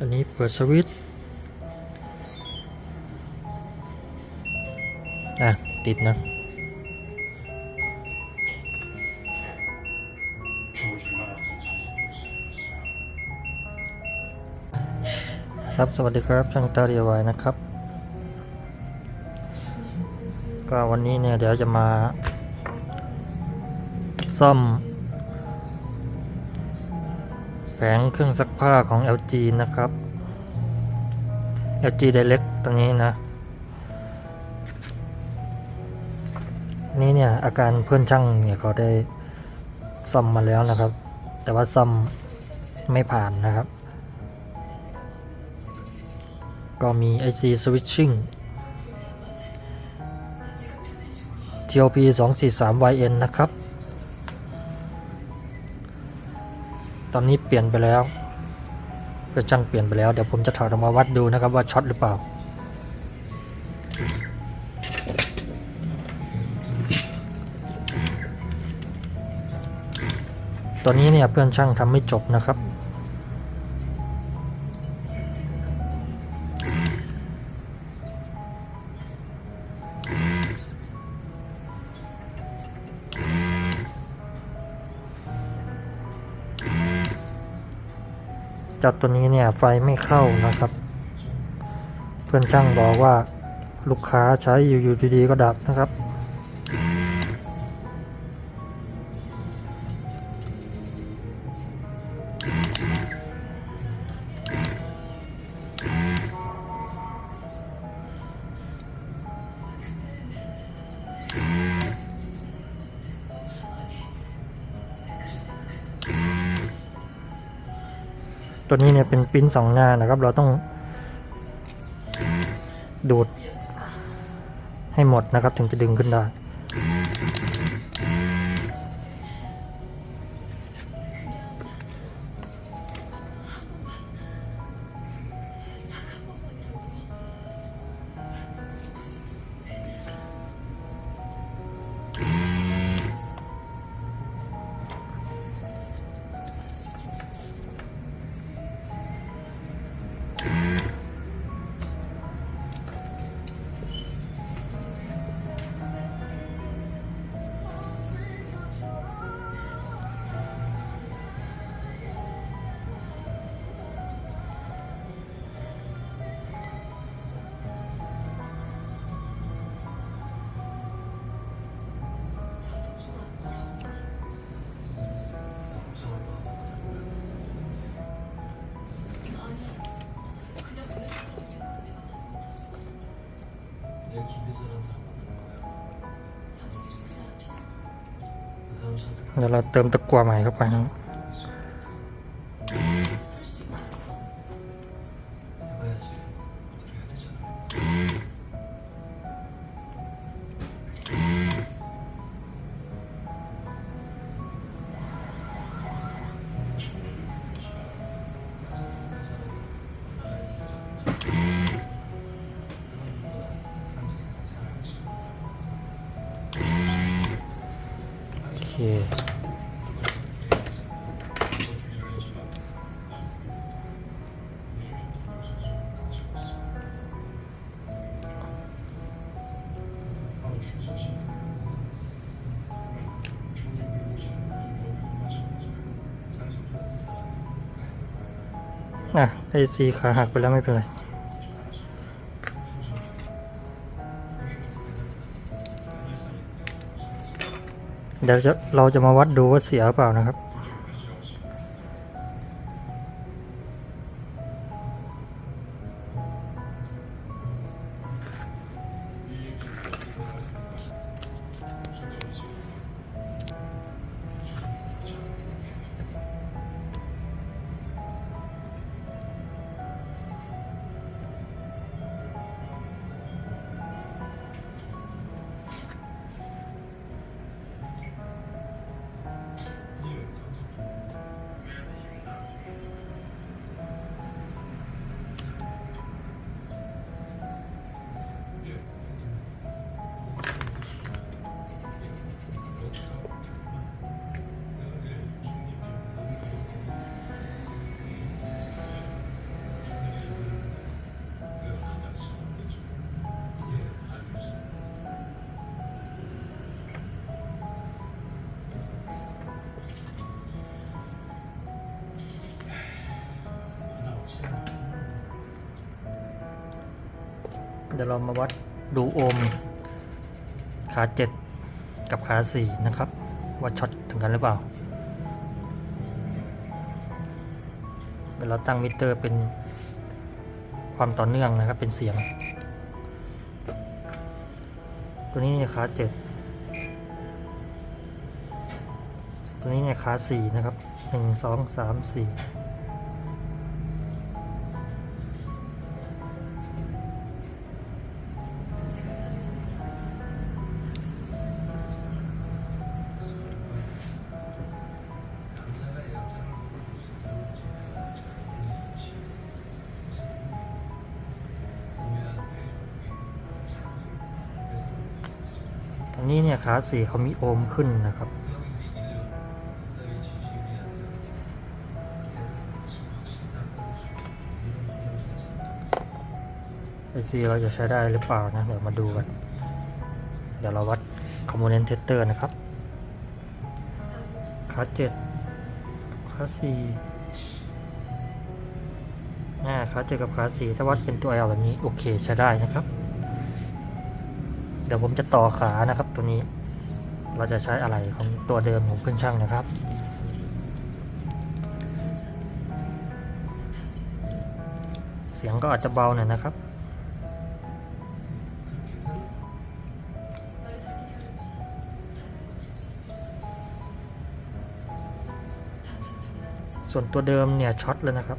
อันนี้เปิดสวิตช์อะ ติดนะ ครับสวัสดีครับช่างตาเรียวายนะครับ ก็วันนี้เนี่ยเดี๋ยวจะมา ซ่อม แผงเครื่องซักผ้าของ LG นะครับ LG Direct ตรงนี้นะ นี่เนี่ย อาการเพื่อนช่างเนี่ยเขาได้ซ่อมมาแล้วนะครับ แต่ว่าซ่อมไม่ผ่านนะครับ ก็มี IC Switching TOP 243 YN นะครับ อนนี้เปลี่ยนไปแล้วเพื่อนช่างเปลี่ยนไปแล้ว เดี๋ยวผมจะถอดออกมาวัดดูนะครับว่าช็อตหรือเปล่าตัวนี้เนี่ยเพื่อนช่างทำไม่จบนะครับ จากตัวนี้เนี่ยไฟไม่เข้านะครับ เพื่อนช่างบอกว่าลูกค้าใช้อยู่อยู่ดีๆก็ดับนะครับ ตัวนี้เนี่ยเป็นปิ้นสองหน้านะครับ เราต้องดูดให้หมดนะครับถึงจะดึงขึ้นได้ เดี๋ยวเราเติมตะกั่วใหม่เข้าไปนะ ซีขาหักไปแล้วไม่เป็นไรเดี๋ยวจะเราจะมาวัดดูว่าเสียหรือเปล่านะครับ เดี๋ยวเรามาวัดดูโอห์มขาเจ็ดกับขาสี่นะครับ ว่าช็อตถึงกันหรือเปล่าเดี๋ยวเราตั้งมิเตอร์เป็นความต่อเนื่องนะครับเป็นเสียง ตัวนี้เนี่ยขาเจ็ดตัวนี้เนี่ยขาสี่นะครับหนึ่งสองสามสี่ อันนี้เนี่ยขาสีเขามีโอมขึ้นนะครับไอซีเราจะใช้ได้หรือเปล่านะ เดี๋ยวมาดูกัน เดี๋ยวเราวัดคอมโพเนนต์เทสเตอร์นะครับขาเจ็ดขาสี่น่าขาเจ็ดกับขาสี่ถ้าวัดเป็นตัวแอลแบบนี้ โอเคใช้ได้นะครับ เดี๋ยวผมจะต่อขานะครับ ตัวนี้ เราจะใช้อะไรของตัวเดิมของเครื่องช่างนะครับเสียงก็อาจจะเบาหน่อยนะครับ ส่วนตัวเดิมเนี่ยช็อตเลยนะครับ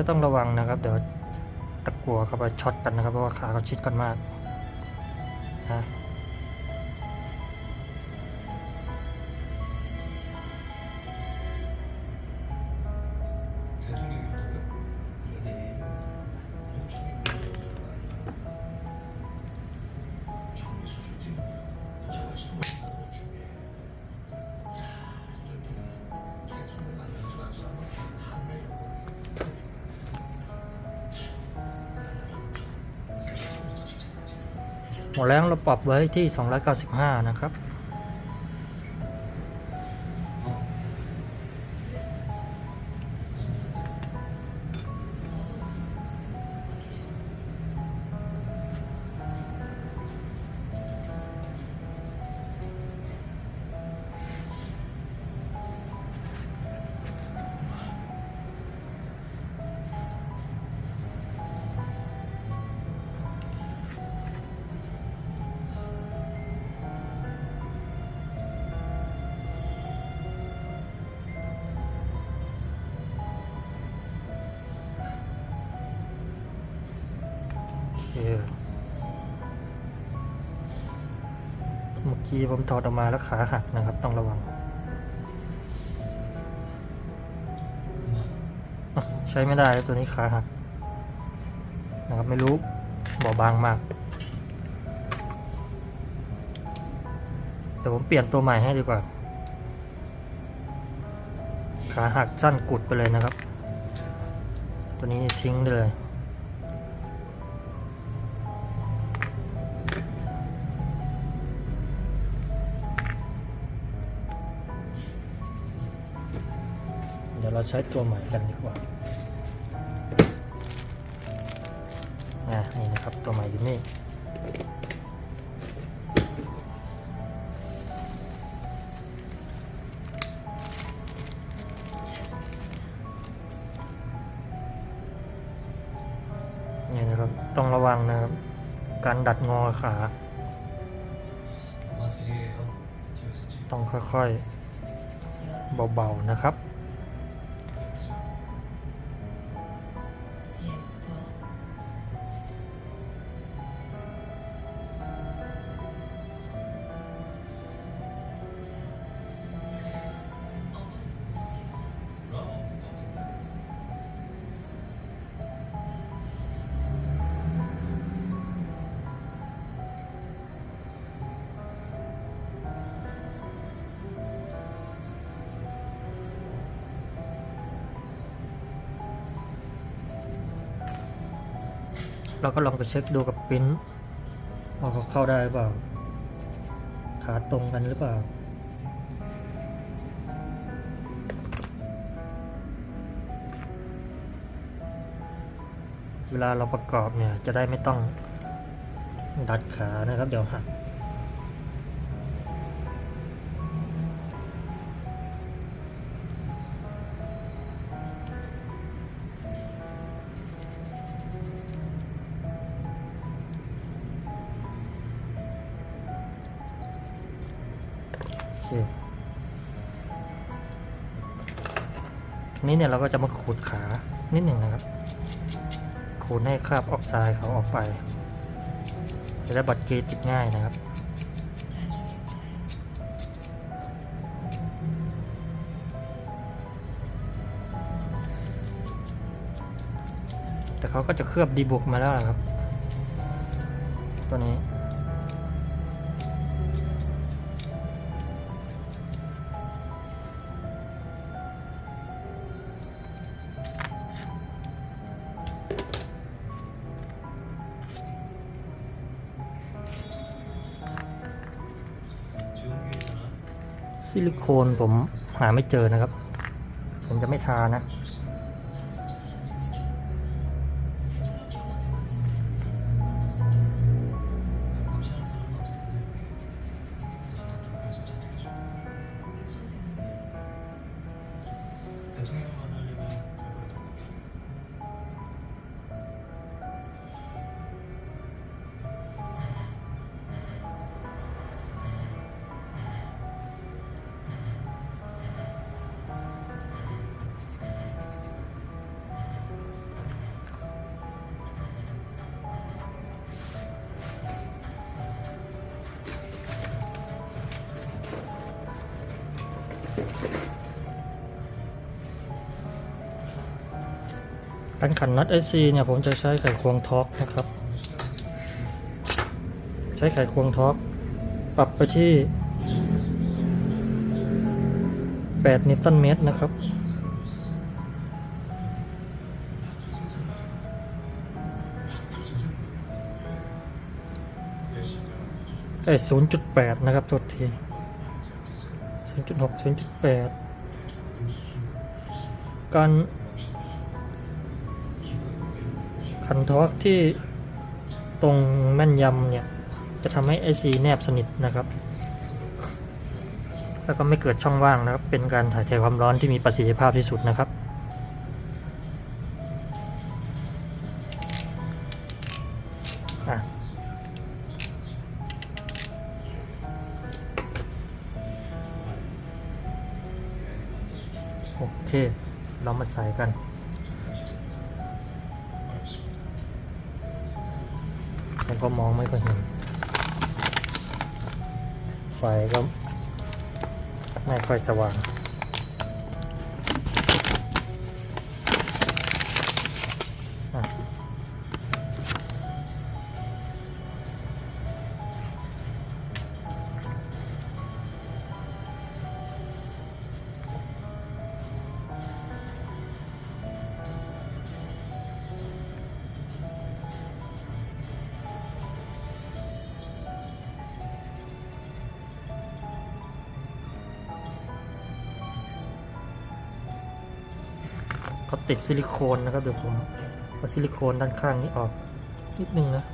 จะต้องระวังนะครับ เดี๋ยวตะกัวเข้าไปช็อตกันนะครับ เพราะว่าขาเขาชิดกันมาก หมดแรงเราปรับไว้ที่ 295 นะครับ เมื่อกี้ผมถอดออกมาแล้วขาหักนะครับ ต้องระวัง ใช้ไม่ได้แล้วตัวนี้ขาหักนะครับไม่รู้บอบางมากเดี๋ยวผมเปลี่ยนตัวใหม่ให้ดีกว่า ขาหักสั้นกุดไปเลยนะครับ ตัวนี้ทิ้งเลย เราใช้ตัวใหม่กันดีกว่าอ่นี่นะครับตัวใหม่อยู่นี่นี่นะครับต้องระวังนะครับ การดัดงอขา ต้องค่อยๆ เบาๆนะครับ เราก็ลองไปเช็คดูกับปริ้นว่าเขาเข้าได้หรือเปล่า ขาตรงกันหรือเปล่า เวลาเราประกอบเนี่ยจะได้ไม่ต้องดัดขานะครับ เดี๋ยวหัก นี้เนี่ยเราก็จะมาขูดขานิดหนึ่งนะครับ ขูดให้คราบออกไซด์เขาออกไปจะได้บัตรเกตติดง่ายนะครับแต่เขาก็จะเคลือบดีบุกมาแล้วนะครับ ตัวนี้ ลิโคนผมหาไม่เจอนะครับ ผมจะไม่ทานะ การขันน็อต SC เนี่ยผมจะใช้ไขควงท็อกนะครับ ใช้ไขควงท็อกปรับไปที่ 8 นิวตันเมตรนะครับเอ้ศูนย์จุดแปดนะครับโทษที จุดหกศูนย์จุดแปดการขันทอร์กที่ตรงแม่นยำเนี่ย จะทำให้ไอซีแนบสนิทนะครับ แล้วก็ไม่เกิดช่องว่างนะครับ เป็นการถ่ายเทความร้อนที่มีประสิทธิภาพที่สุดนะครับ ใส่กัน ผมก็มองไม่ค่อยเห็น ไฟก็ไม่ค่อยสว่าง ติดซิลิโคนนะครับเดี๋ยวผมเอาซิลิโคนด้านข้างนี้ออกนิดนึงนะ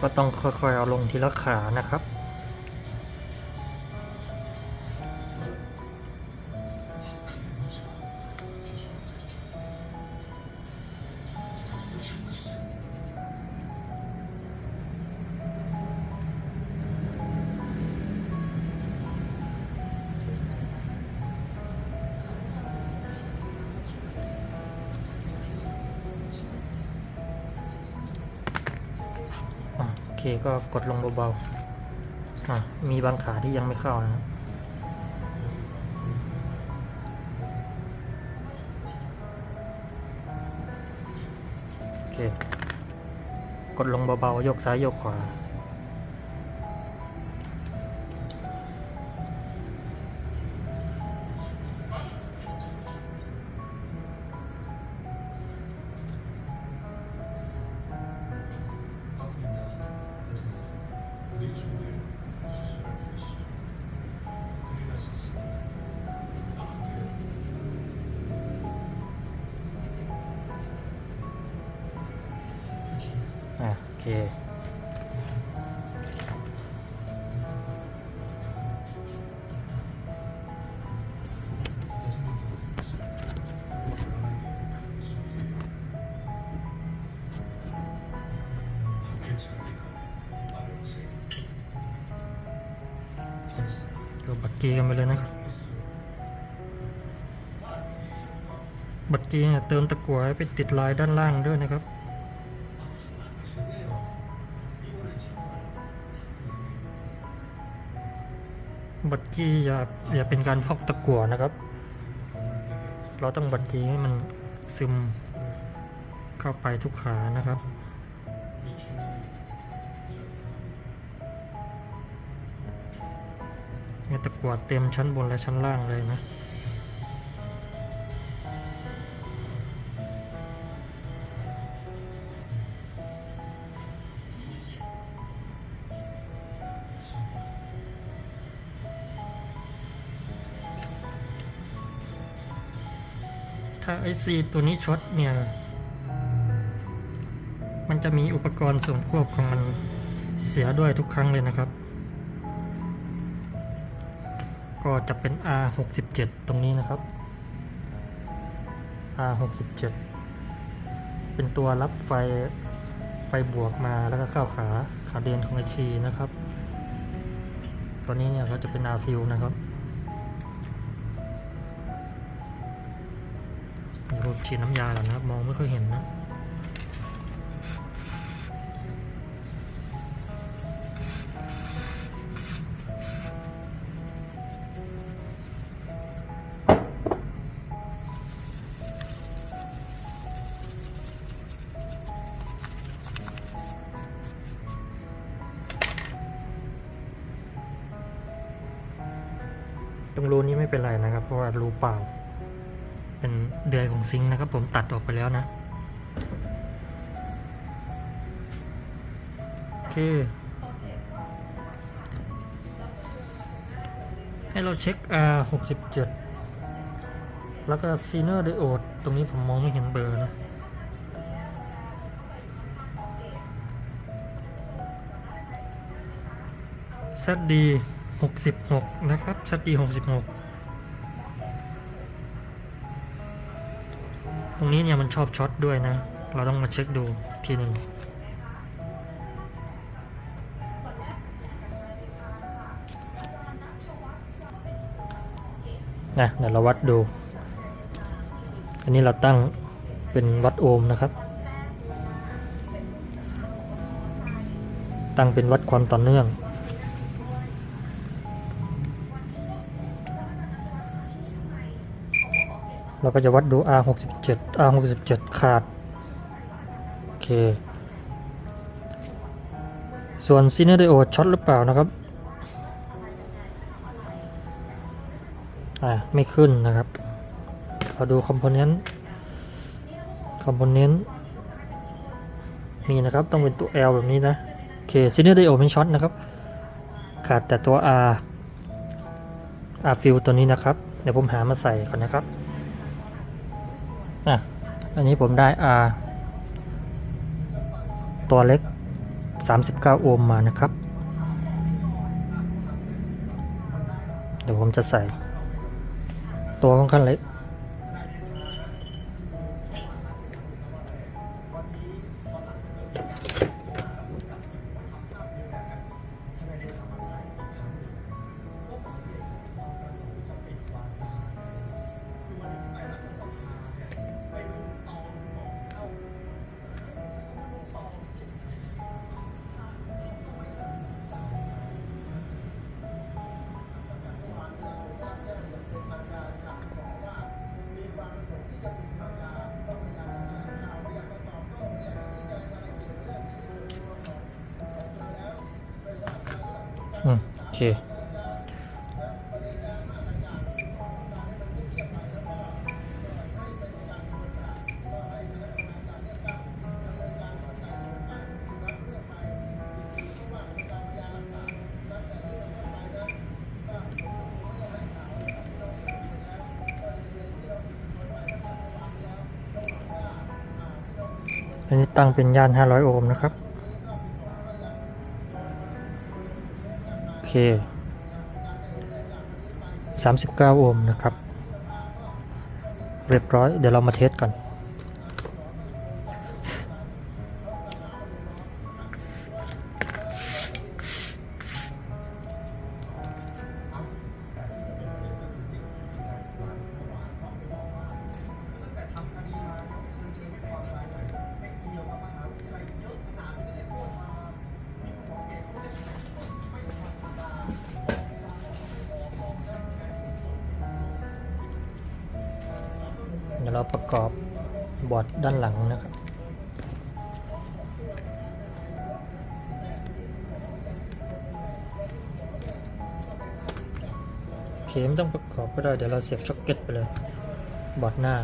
ก็ต้องค่อยๆเอาลงทีละขานะครับ ก็กดลงเบาๆมีบางขาที่ยังไม่เข้านะโอเค กดลงเบาๆ ยกซ้ายยกขวา อะโอเคดูบัตรกย์กันไปเลยนะครับ บัตรกย์เนี่ยเติมตะกั่วให้ไปติดลายด้านล่างด้วยนะครับ บัตรกี้อย่าอย่าเป็นการพอกตะกั่วนะครับ เราต้องบัตรกี้ให้มันซึมเข้าไปทุกขานะครับเนี่ยตะกั่วเต็มชั้นบนและชั้นล่างเลยนะ ซีตัวนี้ช็อตเนี่ย มันจะมีอุปกรณ์ส่วนควบของมันเสียด้วยทุกครั้งเลยนะครับ ก็จะเป็น R67 ตรงนี้นะครับ R67 เป็นตัวรับไฟไฟบวกมาแล้วก็เข้าขาขาเดนของไอชีนะครับ ตัวนี้เนี่ยก็จะเป็น R fill นะครับ ฉีดน้ำยาก่อนนะครับ มองไม่ค่อยเห็นนะ ผมตัดออกไปแล้วนะ โอเค ให้เราเช็ค R 67แล้วก็ s e n e r Diode ตรงนี้ผมมองไม่เห็นเบอร์นะ ZD 66 นะครับ ZD 66 ตรงนี้เนี่ยมันชอบช็อตด้วยนะ เราต้องมาเช็คดูทีหนึ่งนะเดี๋ยวเราวัดดู อันนี้เราตั้งเป็นวัดโอห์มนะครับ ตั้งเป็นวัดความต่อเนื่อง เราก็จะวัดดู R 6 7 R 6 7ขาด โอเค ส่วน Cine Diode ช็อตหรือเปล่านะครับ อ่า ไม่ขึ้นนะครับ เราดูคอมโพเนนต์ คอมโพเนนต์ นี่นะครับ ต้องเป็นตัว L แบบนี้นะ โอเค Cine Diode ไม่ช็อตนะครับ ขาดแต่ตัว R R fill ตัวนี้นะครับ เดี๋ยวผมหามาใส่ก่อนนะครับ อะ อันนี้ผมได้ R ตัวเล็ก 39 โอห์มมานะครับ เดี๋ยวผมจะใส่ ตัวค่อนข้างเล็ก เคอันนี้ตั้งเป็นย่าน 500 โอห์มนะครับ เค 39 โอห์มนะครับ เรียบร้อย เดี๋ยวเรามาเทสกัน ครับโอเคไม่ต้องประกอบก็ได้เดี๋ยวเราเสียบช็อคเก็ตไปเลย บอดหน้า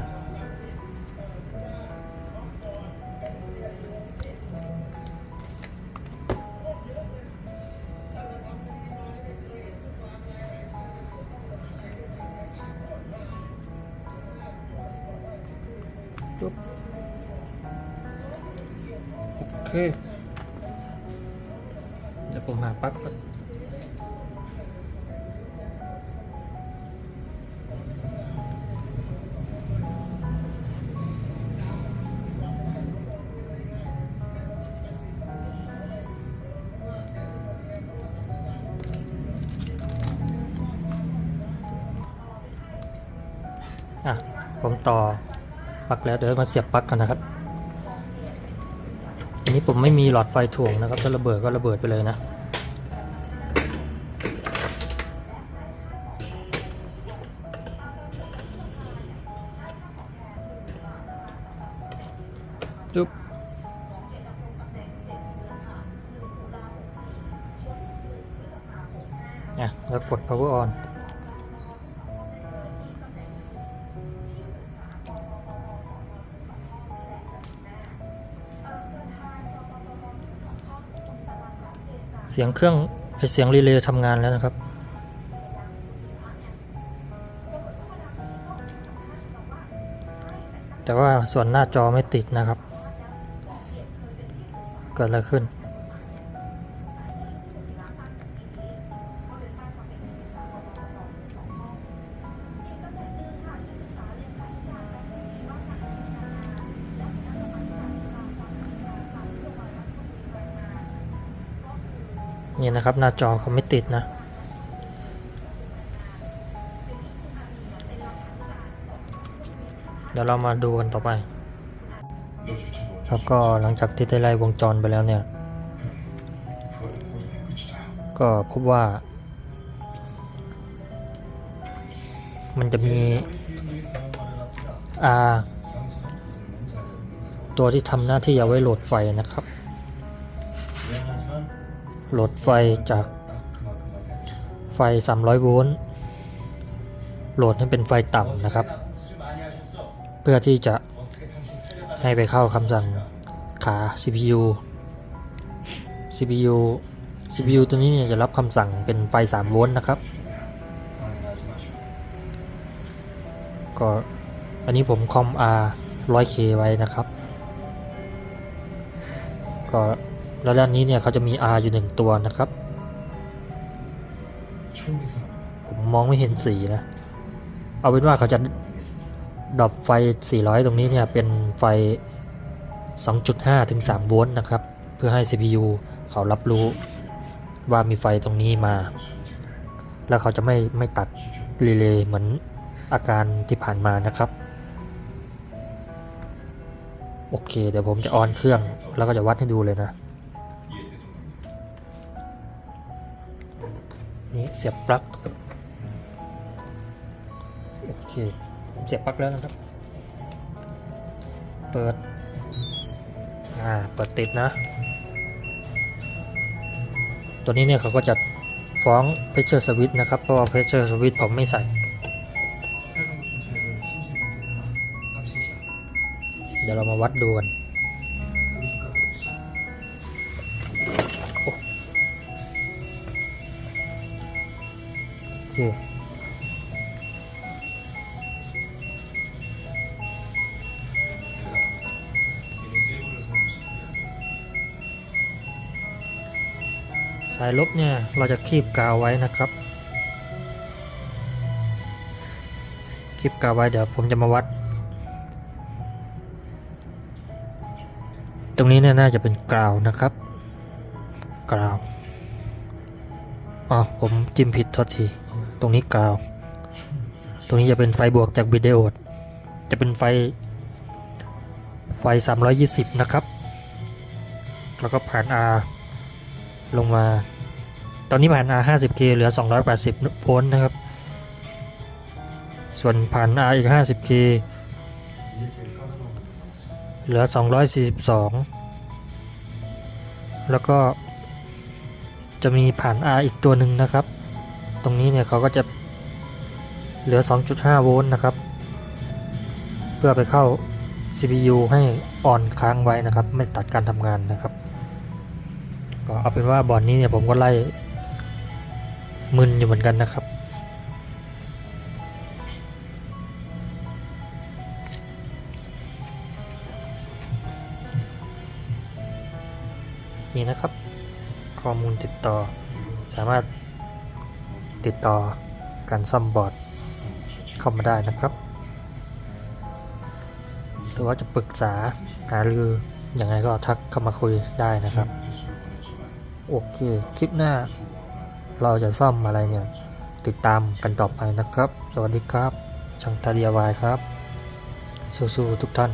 อะผมต่อปลั๊กแล้วเดี๋ยวมาเสียบปลั๊กกันนะครับอันนี้ผมไม่มีหลอดไฟถ่วงนะครับถ้าระเบิดก็ระเบิดไปเลยนะจุ๊บอะแล้วกด power on สียงเครื่องไอเสียงรีเลย์ทำงานแล้วนะครับ แต่ว่าส่วนหน้าจอไม่ติดนะครับ เกิดอะไรขึ้น นี่นะครับ หน้าจอเขาไม่ติดนะ เดี๋ยวเรามาดูกันต่อไป ครับก็หลังจากที่ได้ไล่วงจรไปแล้วเนี่ย ก็พบว่า มันจะมีอ่าตัวที่ทำหน้าที่เอาไว้โหลดไฟนะครับ โหลดไฟจากไฟ 300 โวลต์โหลดให้เป็นไฟต่ำนะครับ เพื่อที่จะให้ไปเข้าคำสั่งขา CPU CPU CPU ตัวนี้เนี่ยจะรับคำสั่งเป็นไฟ 3 โวลต์นะครับ ก็อันนี้ผมคอม R 100K ไว้นะครับ ก็ แล้วด้านนี้เนี่ยเขาจะมี R อยู่หนึ่งตัวนะครับ ผมมองไม่เห็นสีนะ เอาเป็นว่าเขาจะดับไฟ 400 ตรงนี้เนี่ยเป็นไฟ 2.5 ถึง 3 โวลต์นะครับ เพื่อให้ CPU เขารับรู้ว่ามีไฟตรงนี้มา แล้วเขาจะไม่ไม่ตัดรีเลย์เหมือนอาการที่ผ่านมานะครับ โอเค เดี๋ยวผมจะออนเครื่องแล้วก็จะวัดให้ดูเลยนะ้เสียบปลั๊กโอเคเสียบปลั๊กแล้วนะครับ เปิดอ่าเปิดติดนะ ตัวนี้เนี่ยเขาก็จะฟ้องเพชเชอร์สวิตนะครับ เพราะว่าเพชเชอร์สวิตผมไม่ใส่เดี๋ยวเรามาวัดดูกัน คสายลบเนี่ย เราจะคีบกาวไว้นะครับ คีบกาวไว้เดี๋ยวผมจะมาวัด ตรงนี้เนี่ยน่าจะเป็นกาวนะครับ กาว อ๋อ ผมจิ้มผิดทัษที ตรงนี้กาว ตรงนี้จะเป็นไฟบวกจากบิดไดโอด จะเป็นไฟ ไฟ 320 นะครับ แล้วก็ผ่าน R ลงมา ตอนนี้ผ่าน R 50K เหลือ 280 โวลต์นะครับ ส่วนผ่าน R อีก 50K เหลือ 242 แล้วก็จะมีผ่าน R อีกตัวหนึ่งนะครับ ตรงนี้เนี่ยเขาก็จะเหลือ 2.5 โวลต์นะครับ เพื่อไปเข้า CPU ให้อ่อนค้างไว้นะครับ ไม่ตัดการทำงานนะครับ ก็เอาเป็นว่าบอร์ดนี้เนี่ยผมก็ไล่มึนอยู่เหมือนกันนะครับ นี่นะครับ ข้อมูลติดต่อสามารถ ติดต่อการซ่อมบอร์ดเข้ามาได้นะครับ หรือว่าจะปรึกษาหารืออยังไงก็ทักเข้ามาคุยได้นะครับ โอเค คลิปหน้า เราจะซ่อมอะไรเนี่ย ติดตามกันต่อไปนะครับ สวัสดีครับ ช่างทาเดียวายครับ สู้ๆทุกท่าน